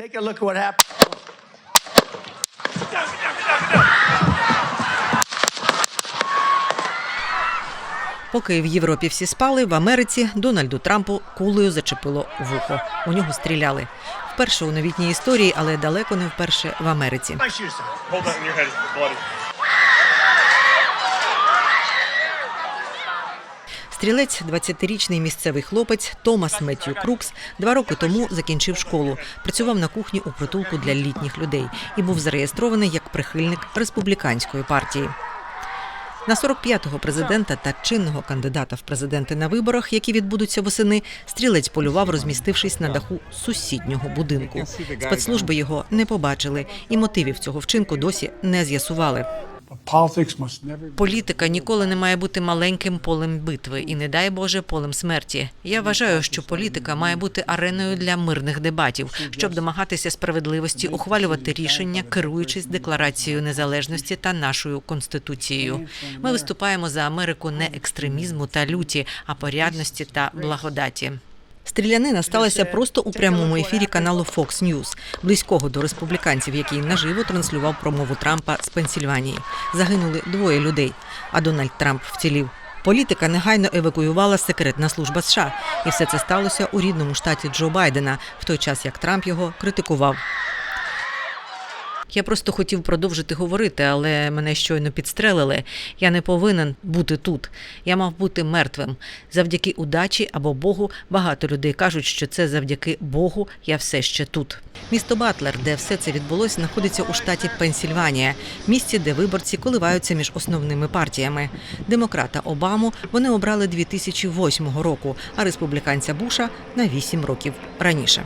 Take a look at what happened. Поки в Європі всі спали, в Америці Дональду Трампу кулею зачепило вухо. У нього стріляли. Вперше у новітній історії, але далеко не вперше в Америці. Стрілець, 20-річний місцевий хлопець Томас Меттью Крукс, два роки тому закінчив школу, працював на кухні у притулку для літніх людей і був зареєстрований як прихильник республіканської партії. На 45-го президента та чинного кандидата в президенти на виборах, які відбудуться восени, стрілець полював, розмістившись на даху сусіднього будинку. Спецслужби його не побачили, і мотивів цього вчинку досі не з'ясували. Політика ніколи не має бути маленьким полем битви і, не дай Боже, полем смерті. Я вважаю, що політика має бути ареною для мирних дебатів, щоб домагатися справедливості, ухвалювати рішення, керуючись декларацією незалежності та нашою конституцією. Ми виступаємо за Америку не екстремізму та люті, а порядності та благодаті. Стрілянина сталася просто у прямому ефірі каналу Fox News, близького до республіканців, який наживо транслював промову Трампа з Пенсільванії. Загинули двоє людей, а Дональд Трамп вцілів. Політика негайно евакуювала секретна служба США, і все це сталося у рідному штаті Джо Байдена, в той час як Трамп його критикував. Я просто хотів продовжити говорити, але мене щойно підстрелили. Я не повинен бути тут. Я мав бути мертвим. Завдяки удачі або Богу багато людей кажуть, що це завдяки Богу я все ще тут. Місто Батлер, де все це відбулося, знаходиться у штаті Пенсільванія, місці, де виборці коливаються між основними партіями. Демократа Обаму вони обрали 2008 року, а республіканця Буша на 8 років раніше.